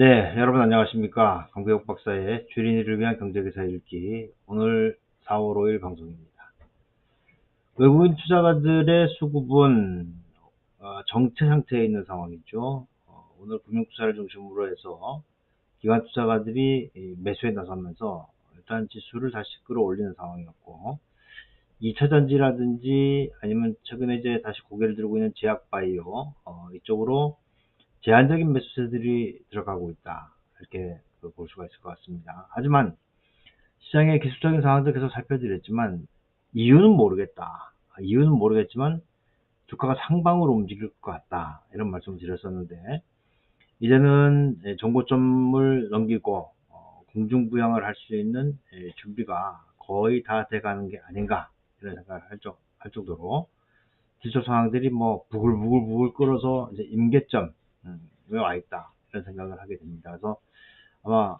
네, 여러분 안녕하십니까. 강배옥 박사의 주린이를 위한 경제기사 읽기 오늘 4월 5일 방송입니다. 외국인 투자가들의 수급은 어, 정체 상태에 있는 상황이죠. 어, 오늘 금융투자를 중심으로 해서 기관 투자가들이 매수에 나서면서 일단 지수를 다시 끌어올리는 상황이었고 2차전지라든지 아니면 최근에 이제 다시 고개를 들고 있는 제약바이오 어, 이쪽으로 제한적인 매수세들이 들어가고 있다. 이렇게 볼 수가 있을 것 같습니다. 하지만 시장의 기술적인 상황도 계속 살펴드렸지만 이유는 모르겠다. 이유는 모르겠지만 주가가 상방으로 움직일 것 같다. 이런 말씀을 드렸었는데 이제는 정고점을 넘기고 어, 공중부양을 할 수 있는 준비가 거의 다 돼가는 게 아닌가 이런 생각을 할 정도로 기초 상황들이 뭐 부글부글부글 끓어서 이제 임계점 음, 와 있다 이런 생각을 하게 됩니다. 그래서 아마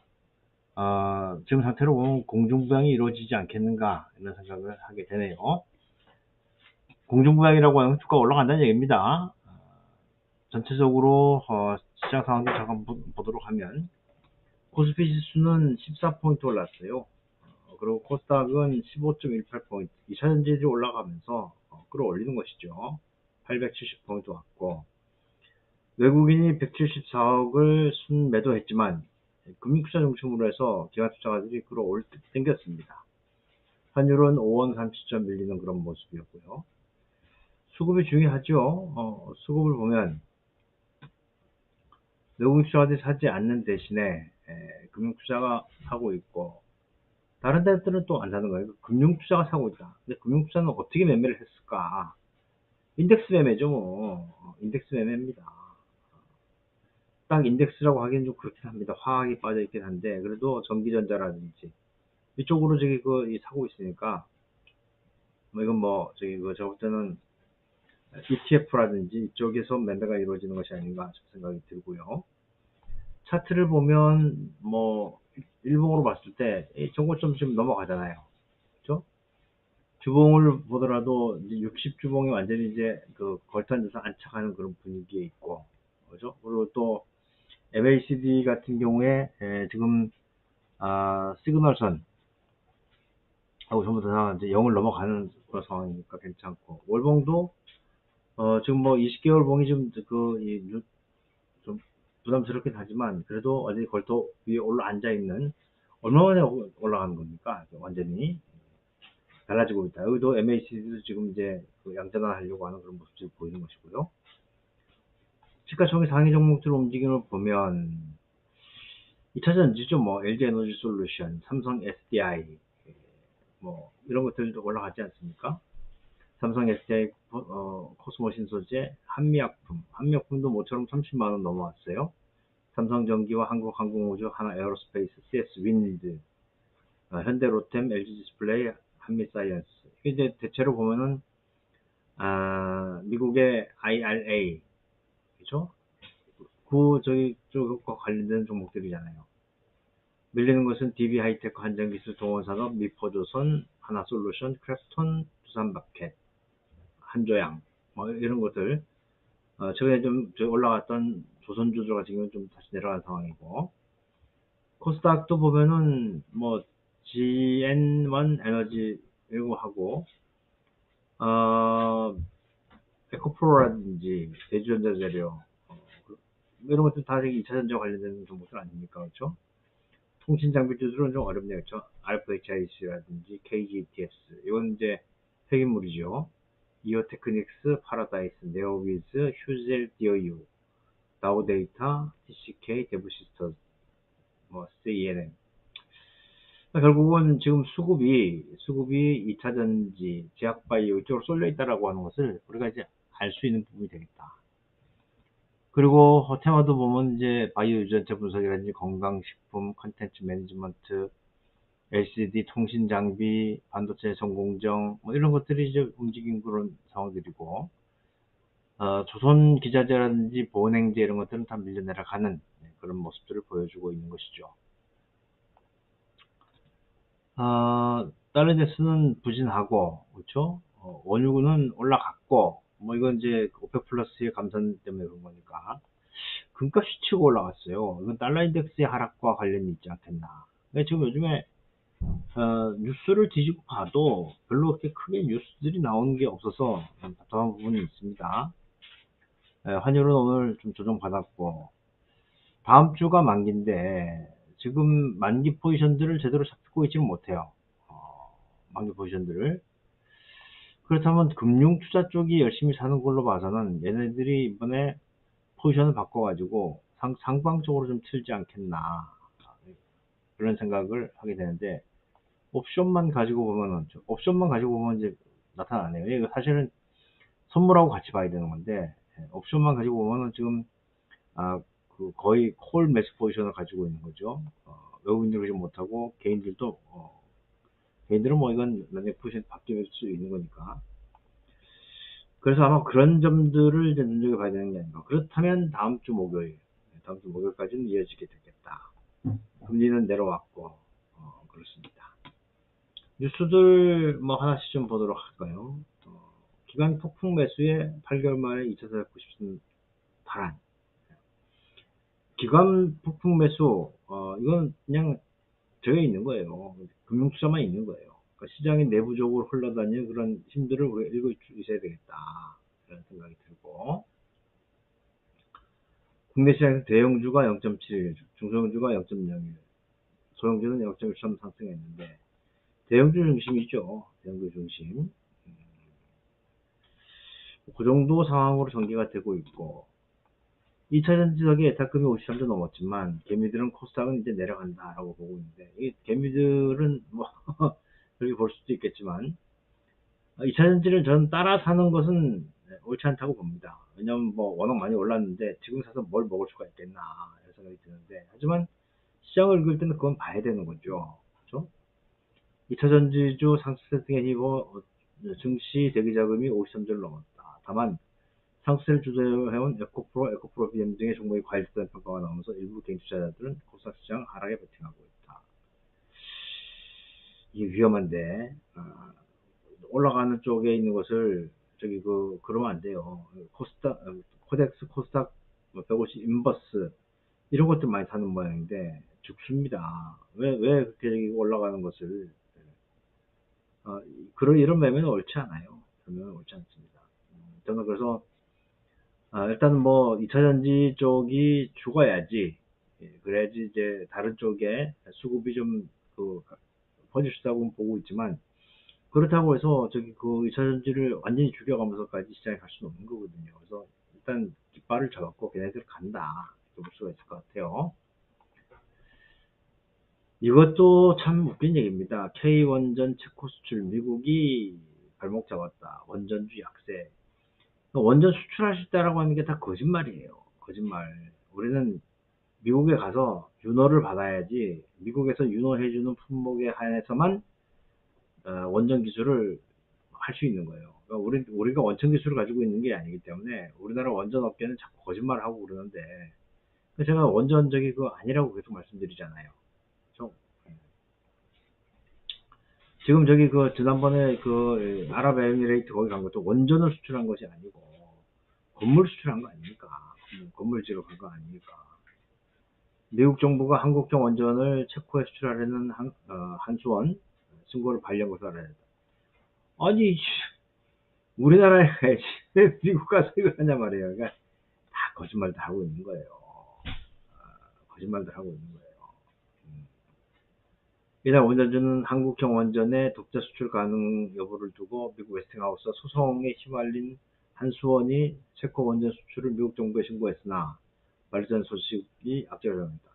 어, 지금 상태로 보면 공중부양이 이루어지지 않겠는가 이런 생각을 하게 되네요. 공중부양이라고 하는 주가 올라간다는 얘기입니다. 어, 전체적으로 어, 시장 상황도 잠깐 보 도록 하면 코스피 지수는 14포인트 올랐어요. 어, 그리고 코스닥은 15.18포인트 2차전지들이 올라가면서 어, 끌어올리는 것이죠. 870포인트 왔고 외국인이 174억을 순매도했지만 금융투자 중심으로 해서 기관투자가들이 끌어올 듯 땡겼습니다. 환율은 5원 30점 밀리는 그런 모습이었고요. 수급이 중요하죠. 어, 수급을 보면 외국인 투자가들이 사지 않는 대신에 에, 금융 투자가 사고 있고 다른 데들은 또 안 사는 거예요. 금융 투자가 사고 있다. 근데 금융 투자는 어떻게 매매를 했을까? 인덱스 매매죠. 뭐. 어, 인덱스 매매입니다. 딱 인덱스라고 하기엔 좀 그렇긴 합니다. 화학이 빠져 있긴 한데 그래도 전기전자라든지 이쪽으로 저기 그 사고 있으니까 뭐 이건 뭐 저기 그 저볼 때는 ETF라든지 이쪽에서 매매가 이루어지는 것이 아닌가 생각이 들고요. 차트를 보면 뭐 일봉으로 봤을 때 정고점 좀 넘어가잖아요. 그죠? 주봉을 보더라도 60주봉이 완전히 이제 그 걸터앉아서 안착하는 그런 분위기에 있고 그죠? 그리고 또 MACD 같은 경우에 에, 지금 아, 시그널선 하고 전부 다 이제 0을 넘어가는 그런 상황이니까 괜찮고 월봉도 어, 지금 뭐 20개월 봉이 좀그좀 부담스럽긴 하지만 그래도 어디 걸터 위에 올라 앉아 있는 얼마 만에 올라가는 겁니까? 완전히 달라지고 있다. 여기도 MACD도 지금 이제 그 양전환 하려고 하는 그런 모습이 보이는 것이고요. 시가총액 상위 종목들 움직임을 보면 2차 전지죠. 뭐 LG 에너지 솔루션, 삼성 SDI 뭐 이런 것들도 올라가지 않습니까? 삼성 SDI 어, 코스모 신소재, 한미약품, 한미약품도 모처럼 30만 원 넘어왔어요. 삼성전기와 한국항공우주, 하나 에어로스페이스, CS 윈드, 어, 현대로템, LG 디스플레이, 한미사이언스. 이제 대체로 보면은 아, 미국의 IRA 그죠? 그 저기 쪽과 관련된 종목들이잖아요. 밀리는 것은 DB 하이테크, 한정기술, 동원산업, 미포조선, 하나솔루션, 크래프톤, 두산마켓, 한조양 뭐 이런 것들 어, 최근에 좀 올라갔던 조선주주가 지금 좀 다시 내려간 상황이고 코스닥도 보면은 뭐 GN1 에너지 이거 하고 어, 에코프로라든지 대주전자 재료 어, 이런 것들 다 2차전자 관련된 종목들 아닙니까? 그렇죠? 통신 장비주들은 좀 어렵네요. 그렇죠? 알파 HIC라든지 KGTS 이건 이제 폐기물이죠. 이오테크닉스, 파라다이스, 네오비즈, 휴젤 디어유, 나우데이터, TCK, 데브시스터, 뭐 CNM 결국은 지금 수급이 수급이 2차전지, 제약바이오 이쪽으로 쏠려 있다라고 하는 것을 우리가 이제 알 수 있는 부분이 되겠다. 그리고 테마도 보면 이제 바이오 유전체 분석이라든지 건강식품, 컨텐츠 매니지먼트, LCD 통신 장비, 반도체 전공정 뭐 이런 것들이 이제 움직인 그런 상황들이고 어, 조선 기자재라든지 보은행재 이런 것들은 다 밀려 내려가는 그런 모습들을 보여주고 있는 것이죠. 어, 달러인덱스는 부진하고 그렇죠? 어, 원유는 올라갔고 뭐 이건 이제 오페 플러스의 감산 때문에 그런 거니까 금값이 치고 올라갔어요. 이건 달러 인덱스의 하락과 관련이 있지 않겠나. 근데 지금 요즘에 어, 뉴스를 뒤지고 봐도 별로 그렇게 크게 뉴스들이 나오는 게 없어서 좀 답답한 부분이 있습니다. 에, 환율은 오늘 좀 조정받았고 다음 주가 만기인데 지금 만기 포지션들을 제대로 잡고 있지는 못해요. 어, 만기 포지션들을. 그렇다면 금융 투자 쪽이 열심히 사는 걸로 봐서는 얘네들이 이번에 포지션을 바꿔가지고 상, 상방적으로 좀 틀지 않겠나 그런 생각을 하게 되는데 옵션만 가지고 보면은 옵션만 가지고 보면 이제 나타나네요. 이거 사실은 선물하고 같이 봐야 되는 건데 예, 옵션만 가지고 보면은 지금 아, 그 거의 콜 매수 포지션을 가지고 있는 거죠. 어, 외국인들이 그러지 못하고 개인들도 어, 개인들은 뭐 이건 나중에 포지션 바뀔 수 있는 거니까. 그래서 아마 그런 점들을 이제 눈여겨 봐야 되는 게 아닌가. 그렇다면 다음 주 목요일, 다음 주 목요일까지는 이어지게 되겠다. 금리는 내려왔고, 어, 그렇습니다. 뉴스들 뭐 하나씩 좀 보도록 할까요? 어, 기관 폭풍 매수에 8개월 만에 2,490선 반환. 기관 폭풍 매수, 어, 이건 그냥 저에 있는 거예요. 금융투자만 있는 거예요. 그러니까 시장이 내부적으로 흘러다니는 그런 힘들을 우리가 읽어 있어야 되겠다. 그런 생각이 들고. 국내 시장에서 대형주가 0.71, 중소형주가 0.01, 소형주는 0.13 상승했는데, 대형주 중심이죠. 대형주 중심. 음, 그 정도 상황으로 전개가 되고 있고, 2차 전지석이 에타금이 53도 넘었지만, 개미들은 코스닥은 이제 내려간다라고 보고 있는데, 이 개미들은 뭐, 그렇게 볼 수도 있겠지만, 2차 전지를 전 따라 사는 것은 옳지 않다고 봅니다. 왜냐면 뭐 워낙 많이 올랐는데 지금 사서 뭘 먹을 수가 있겠나 이런 생각이 드는데 하지만 시장을 읽을 때는 그건 봐야 되는 거죠. 그렇죠? 2차 전지주 상승 세팅에 힘입어 증시 대기 자금이 53조를 넘었다. 다만 상승을 주도해온 에코프로, 에코프로 비엠 등의 종목이 과열됐다는 평가가 나오면서 일부 개인 투자자들은 코스닥 시장 하락에 베팅하고 있다. 이게 위험한데 어, 올라가는 쪽에 있는 것을 저기 그 그러면 안 돼요. 코스닥 코덱스 코스닥 150 인버스 이런 것들 많이 사는 모양인데 죽습니다. 왜 왜 그렇게 올라가는 것을 어, 그런 이런 매매는 옳지 않아요. 매매는 옳지 않습니다. 음, 저는 그래서 아, 일단 뭐 2차전지 쪽이 죽어야지 예, 그래야지 이제 다른 쪽에 수급이 좀그 퍼질 수 있다고 보고 있지만 그렇다고 해서 저기 그 2차전지를 완전히 죽여가면서까지 시장에 갈 수는 없는 거거든요. 그래서 일단 깃발을 잡았고 걔네들 간다. 이렇게 볼 수가 있을 것 같아요. 이것도 참 웃긴 얘기입니다. K-원전 체코 수출 미국이 발목 잡았다. 원전주 약세. 원전 수출할 수 있다라고 하는 게 다 거짓말이에요. 거짓말. 우리는 미국에 가서 윤호를 받아야지 미국에서 윤호해주는 품목에 한해서만 어, 원전 기술을 할 수 있는 거예요. 그러니까 우리, 우리가 원천 기술을 가지고 있는 게 아니기 때문에 우리나라 원전 업계는 자꾸 거짓말을 하고 그러는데 제가 원전 적이 그거 아니라고 계속 말씀드리잖아요. 그렇죠? 지금 저기 그 지난번에 그 아랍에미레이트 거기 간 것도 원전을 수출한 것이 아니고 건물 수출한 거 아닙니까? 건물지로 간 거 아닙니까? 미국 정부가 한국형 원전을 체코에 수출하려는 한, 어, 한수원 신고를 발령 고사를 했다. 아니 우리나라에 미국 가서 이걸 하냐 말이에요. 그러니까 다 거짓말도 하고 있는 거예요. 아, 거짓말도 하고 있는 거예요. 음. 이날 원전주는 한국형 원전의 독자 수출 가능 여부를 두고 미국 웨스팅하우스 소송에 휘말린 한수원이 체코 원전 수출을 미국 정부에 신고했으나 말전 소식이 앞지어졌습니다.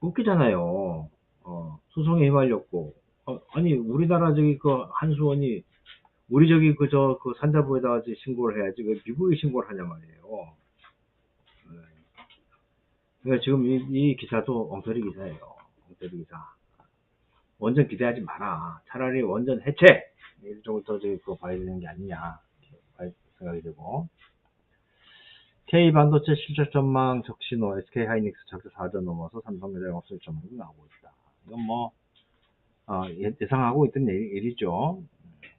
웃기잖아요. 어, 소송에 휘말렸고 어, 아니 우리나라 저기 그 한수원이 우리 저기 그저 그 산자부에다가 신고를 해야지 왜 미국에 신고를 하냐 말이에요. 네. 그러니까 지금 이, 이 기사도 엉터리 기사예요. 엉터리 기사. 원전 기대하지 마라. 차라리 원전 해체 이쪽부터 저기 그거 봐야 되는 게 아니냐 생각이 들고. K 반도체 실적 전망 적신호 SK 하이닉스 적자 4전 넘어서 삼성전자 영업수익 전망도 나오고 있다. 이건 뭐 어, 예, 예상하고 있던 일, 이죠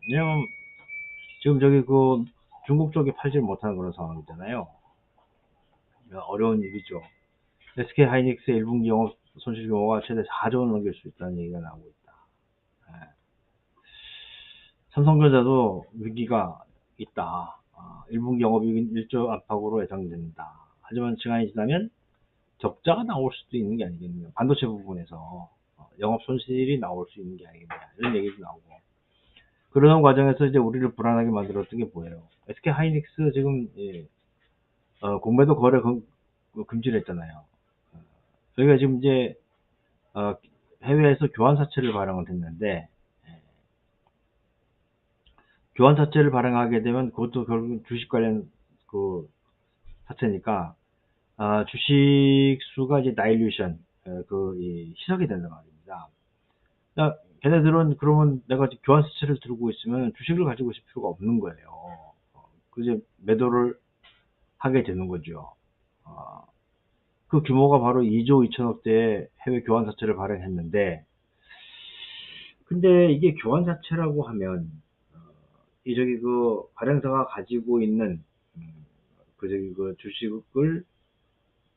왜냐면 지금 저기 그 중국 쪽에 팔지 못하는 그런 상황이잖아요. 어려운 일이죠. SK 하이닉스의 1분기 영업 손실 규모가 최대 4조 원 넘길 수 있다는 얘기가 나오고 있다. 예. 삼성전자도 위기가 있다. 아, 1분기 영업이익은 1조 안팎으로 예상된다. 하지만 시간이 지나면 적자가 나올 수도 있는 게 아니겠느냐. 반도체 부분에서 어, 영업 손실이 나올 수 있는 게 아니겠느냐. 이런 얘기도 나오고. 그러는 과정에서 이제 우리를 불안하게 만들었던 게 뭐예요? SK 하이닉스 지금 예, 어, 공매도 거래 금, 금지를 했잖아요. 어, 저희가 지금 이제 어, 해외에서 교환사채를 발행을 했는데 예, 교환사채를 발행하게 되면 그것도 결국 주식 관련 그 사채니까 아, 주식 수가 이제 다일루션 그 이, 희석이 된단 말입니다. 그러니까 걔네들은 그러면 내가 교환사채를 들고 있으면 주식을 가지고 있을 필요가 없는 거예요. 어, 그 이제 매도를 하게 되는 거죠. 어, 그 규모가 바로 2조 2천억대의 해외 교환사채를 발행했는데, 근데 이게 교환사채라고 하면, 어, 이 저기 그 발행사가 가지고 있는, 음, 그 저기 그 주식을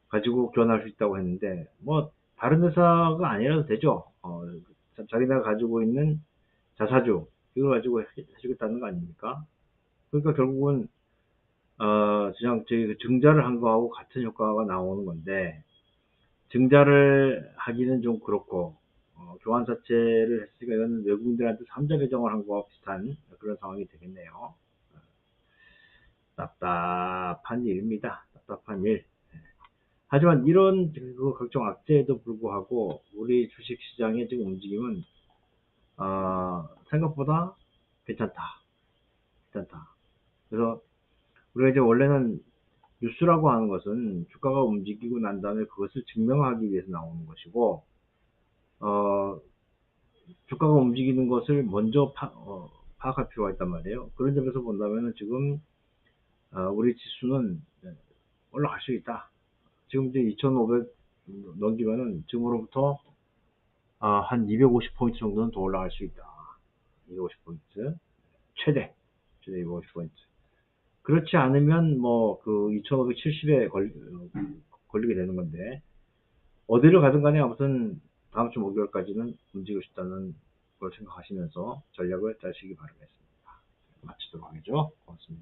가지고 교환할 수 있다고 했는데, 뭐, 다른 회사가 아니라도 되죠. 어, 자- 자기네가 가지고 있는 자사주, 이걸 가지고 해- 해주겠다는 거 아닙니까? 그러니까 결국은, 어, 그냥 저희 그 증자를 한 거하고 같은 효과가 나오는 건데, 증자를 하기는 좀 그렇고, 어, 교환사채를 했으니까 이건 외국인들한테 삼자 배정을 한 거와 비슷한 그런 상황이 되겠네요. 답답한 일입니다. 답답한 일. 하지만 이런 그 걱정 악재에도 불구하고 우리 주식 시장의 지금 움직임은 어, 생각보다 괜찮다. 괜찮다. 그래서 우리가 이제 원래는 뉴스라고 하는 것은 주가가 움직이고 난 다음에 그것을 증명하기 위해서 나오는 것이고 어, 주가가 움직이는 것을 먼저 파, 어, 파악할 필요가 있단 말이에요. 그런 점에서 본다면 지금 어, 우리 지수는 네, 올라갈 수 있다. 지금 이제 2,500 넘기면은 지금으로부터 아, 한 250포인트 정도는 더 올라갈 수 있다. 250포인트. 최대. 최대 250포인트. 그렇지 않으면 뭐 그 2,570에 걸, 걸리게 되는 건데 어디를 가든 간에 아무튼 다음 주 목요일까지는 움직이고 싶다는 걸 생각하시면서 전략을 짜시기 바라겠습니다. 마치도록 하겠죠. 고맙습니다.